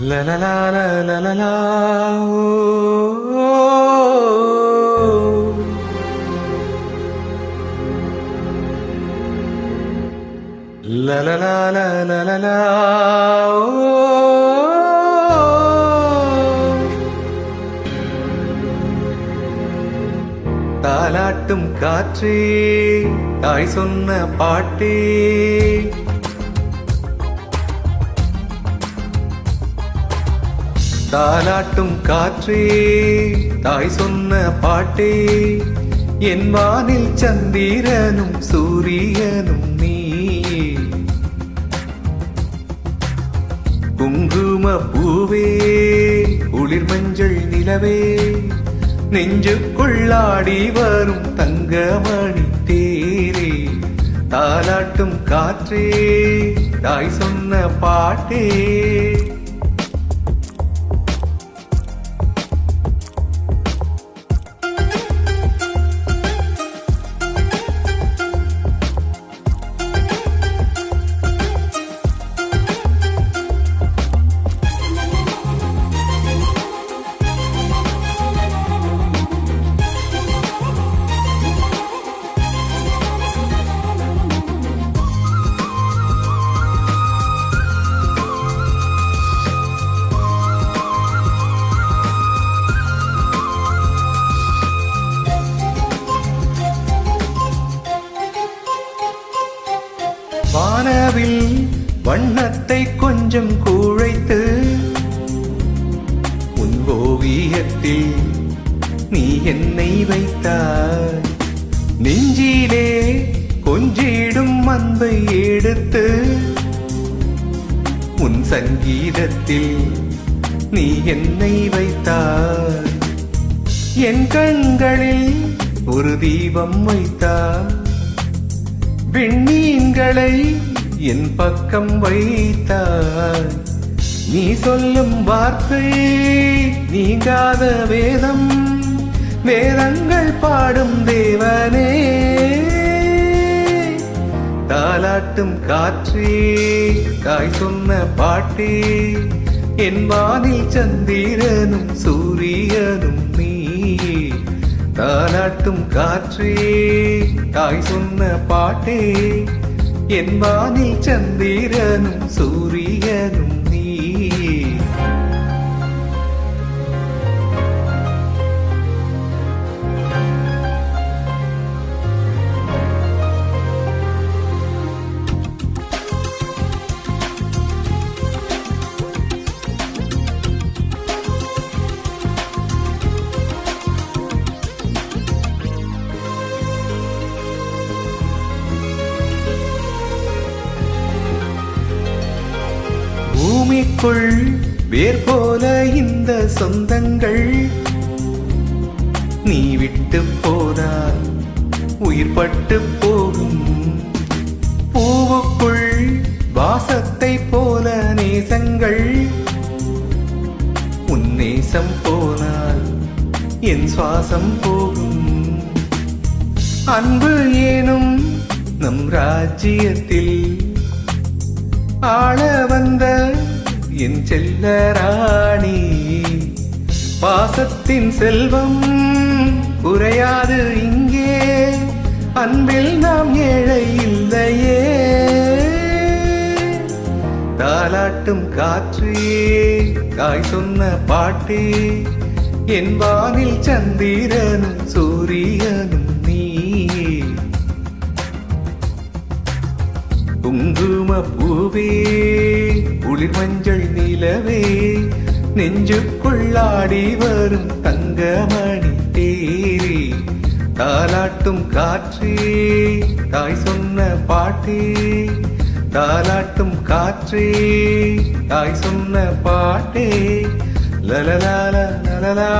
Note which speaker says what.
Speaker 1: La la la la la la la. Oh. La la la la la la la. Oh. தாலாட்டும் காற்றே தாய் சொன்ன பாட்டே தாலாட்டும் காற்றே தாய் சொன்ன பாட்டே. என் வானில் சந்திரனும் சூரியனும் நீ குங்கும பூவே குளிர் மஞ்சள் நிலவே. நெஞ்சுக்குள்ளாடி வரும் தங்கமணி தேரே. தாலாட்டும் காற்றே தாய் சொன்ன பாட்டே. வானவில் வண்ணத்தை கொஞ்சம் குழைத்து உன் ஓவியத்தில் நீ என்னை வைத்தாய். நெஞ்சிலே கொஞ்சிடும் அன்பை எடுத்து உன் சங்கீதத்தில் நீ என்னை வைத்தாய். என் கண்களில் ஒரு தீபம் வைத்தாய். விண்மீன்களை என் பக்கம் வைத்தாய். நீ சொல்லும் வார்த்தை நீங்காத வேதம். வேதங்கள் பாடும் தேவனே. தாலாட்டும் காற்றே தாய் சொன்ன பாட்டே. என் வானில் சந்திரனும் சூரிய தாலாட்டும் காற்றே தாய் சொன்ன பாட்டே என் வானில் சந்திரனும் சூரிய பூமிக்குள் வேர் போல இந்த சொந்தங்கள். நீ விட்டு போனால் உயிர் பட்டு போகும். பூவுக்குள் வாசத்தை போல நேசங்கள். உன் நேசம் போனால் என் சுவாசம் போகும். அன்பு ஏனும் நம் ராஜ்யத்தில் ஆள வந்த என் செல்ல ராணி பாசத்தின் செல்வம் குறையாது இங்கே அன்பில் நாம் ஏழை இல்லையே. தாலாட்டும் காற்றே தாய் சொன்ன பாட்டே என் வானில் சந்திரனும் சூரியனும் பூவே குளிர் மஞ்சள் நிலவே நெஞ்சுக்குள்ளாடி வரும் தங்கமணி தேரே. தாலாட்டும் காற்றே தாய் சொன்ன பாட்டே. தாலாட்டும் காற்றே தாய் சொன்ன பாட்டே. லலலால லலலா